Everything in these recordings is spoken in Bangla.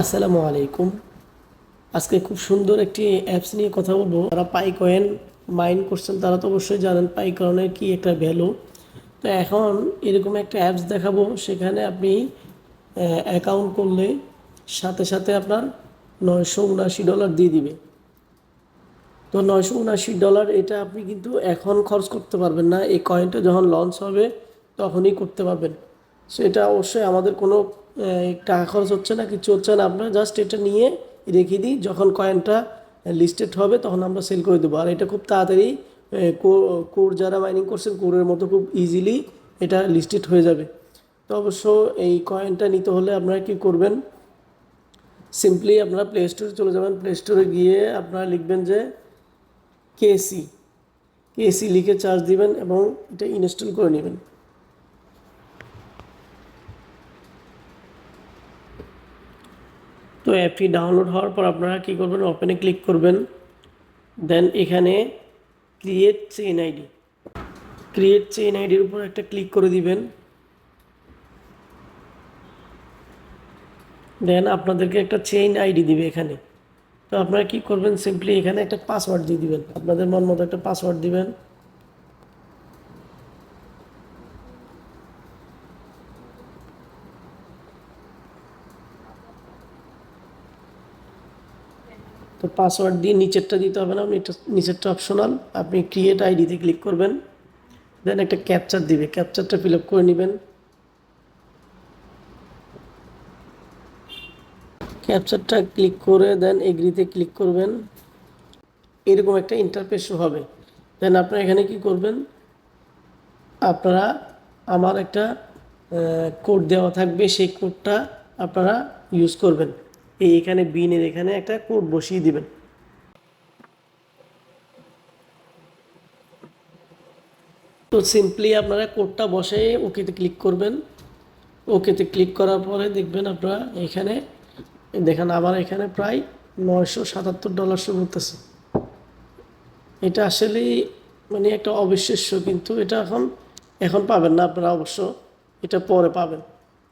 আসসালামু আলাইকুম। আজকে খুব সুন্দর একটি অ্যাপস নিয়ে কথা বলব। যারা পাই কয়েন মাইন করছেন, তারা তো অবশ্যই জানেন পাই কয়েনের কি একটা ভ্যালু তো এখন এরকম একটা অ্যাপস দেখাবো, সেখানে আপনি অ্যাকাউন্ট করলে সাথে সাথে আপনার নয়শো উনআশি ডলার দিয়ে দিবে। তো নয়শো উনআশি ডলার এটা আপনি কিন্তু এখন খরচ করতে পারবেন না। এই কয়েনটা যখন লঞ্চ হবে, তখনই করতে পারবেন। সেটা অবশ্যই আমাদের কোনো টাকা খরচ হচ্ছে না, কিছু হচ্ছে না আপনারা জাস্ট এটা নিয়ে রেখে দিই, যখন কয়েনটা লিস্টেড হবে তখন আমরা সেল করে দেবো। আর এটা খুব তাড়াতাড়ি কোর যারা মাইনিং করছেন, কোরের মতো খুব ইজিলি এটা লিস্টেড হয়ে যাবে। তো অবশ্য এই কয়েনটা নিতে হলে আপনারা কি করবেন? সিম্পলি আপনারা প্লে স্টোরে চলে যাবেন। প্লে স্টোরে গিয়ে আপনারা লিখবেন যে কেসি কেসি লিখে চার্জ দিবেন এবং এটা ইনস্টল করে নেবেন। তো অ্যাপটি ডাউনলোড হওয়ার পর আপনারা কী করবেন? ওপেনে ক্লিক করবেন। দেন এখানে create chain ID create chain আইডির উপর একটা ক্লিক করে দিবেন। দেন আপনাদেরকে একটা চেইন আইডি দিবে এখানে। তো আপনারা কী করবেন? সিম্পলি এখানে একটা পাসওয়ার্ড দিয়ে দিবেন। আপনাদের মন মতো একটা পাসওয়ার্ড দিবেন। তো পাসওয়ার্ড দিয়ে নিচেরটা দিতে হবে না, আপনি এটা নিচেরটা অপশনাল আপনি ক্রিয়েট আইডিতে ক্লিক করবেন দেন একটা ক্যাপচার দিবে ক্যাপচারটা ফিল আপ করে নেবেন। ক্যাপচারটা ক্লিক করে দেন এগ্রিতে ক্লিক করবেন। এরকম একটা ইন্টারফেস হবে। দেন আপনারা এখানে কি করবেন? আপনারা আমার একটা কোড দেওয়া থাকবে, সেই কোডটা আপনারা ইউজ করবেন। এই এখানে বিনের এখানে একটা কোড বসিয়ে দিবেন। তো সিম্পলি আপনারা কোডটা বসে ওকেতে ক্লিক করবেন। ওকেতে ক্লিক করার পরে দেখবেন আপনারা এখানে, দেখেন আবার এখানে প্রায় নয়শো সাতাত্তর ডলার শো করতেছে। এটা আসলে মানে একটা অবিশ্বাস্য কিন্তু এটা এখন এখন পাবেন না আপনারা অবশ্য, এটা পরে পাবেন।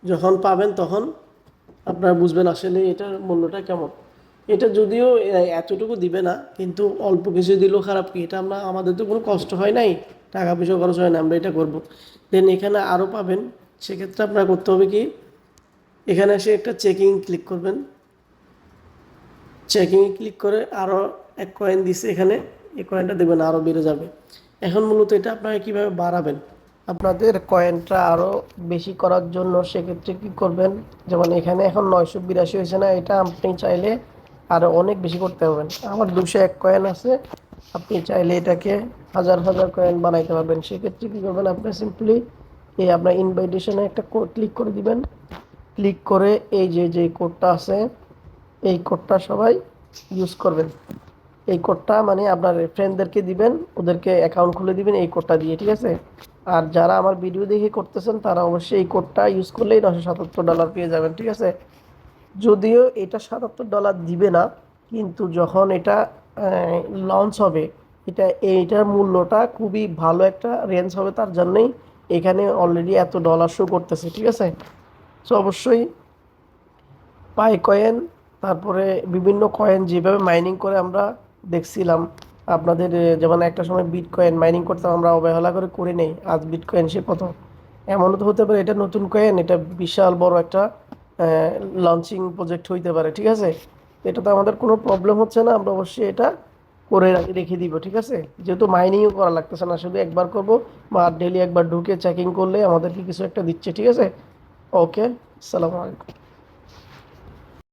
যখন পাবেন তখন আপনারা বুঝবেন আসলে এটার মূল্যটা কেমন। এটা যদিও এতটুকু দিবে না, কিন্তু অল্প কিছু দিলেও খারাপ কি? এটা আমরা আমাদের তো কোনো কষ্ট হয় নাই, টাকা পয়সা খরচ হয় না, আমরা এটা করব। দেন এখানে আরও পাবেন, সেক্ষেত্রে আপনার করতে হবে কি? এখানে এসে একটা চেকিং ক্লিক করবেন। চেকিং ক্লিক করে আরও এক কয়েন দিছে এখানে, এই কয়েনটা দেখবেন আরও বেড়ে যাবে। এখন মূলত এটা আপনারা কীভাবে বাড়াবেন? আপনাদের কয়েনটা আরও বেশি করার জন্য সেক্ষেত্রে কী করবেন? যেমন এখানে এখন নয়শো বিরাশি হয়েছে না, এটা আপনি চাইলে আরও অনেক বেশি করতে পারবেন। আমার দুশো এক কয়েন আছে, আপনি চাইলে এটাকে হাজার হাজার কয়েন বানাইতে পারবেন। সেক্ষেত্রে কী করবেন আপনি সিম্পলি এই আপনার ইনভাইটেশনে একটা কোড ক্লিক করে দিবেন। ক্লিক করে এই যে যে কোডটা আছে, এই কোডটা সবাই ইউজ করবেন। এই কোডটা মানে আপনার ফ্রেন্ডদেরকে দিবেন, ওদেরকে অ্যাকাউন্ট খুলে দিবেন, এই কোডটা দিয়ে, ঠিক আছে? আর যারা আমার ভিডিও দেখে করতেছেন, তারা অবশ্যই এই কোডটা ইউজ করলেই নশো সাতাত্তর ডলার পেয়ে যাবেন, ঠিক আছে? যদিও এটা সাতাত্তর ডলার দিবে না, কিন্তু যখন এটা লঞ্চ হবে, এটা, এইটার মূল্যটা খুবই ভালো একটা রেঞ্জ হবে তার জন্যই এখানে অলরেডি এত ডলার শো করতেছে, ঠিক আছে? সো অবশ্যই পাই কয়েন তারপরে বিভিন্ন কয়েন যেভাবে মাইনিং করে আমরা দেখছিলাম আপনাদের যেমন একটা সময় বিট কয়েন মাইনিং করতাম, আমরা অবহেলা করে করে নেই। আজ বিট কয়েন সে কত? এমনও তো হতে পারে, এটা নতুন কয়েন এটা বিশাল বড় একটা লঞ্চিং প্রজেক্ট হইতে পারে, ঠিক আছে? এটা তো আমাদের কোনো প্রবলেম হচ্ছে না, আমরা অবশ্যই এটা করে রেখে দিব, ঠিক আছে? যেহেতু মাইনিংও করা লাগতেছে না, শুধু একবার করব, বা ডেলি একবার ঢুকে চেকিং করলে আমাদেরকে কিছু একটা দিচ্ছে, ঠিক আছে? ওকে আসসালামু আলাইকুম।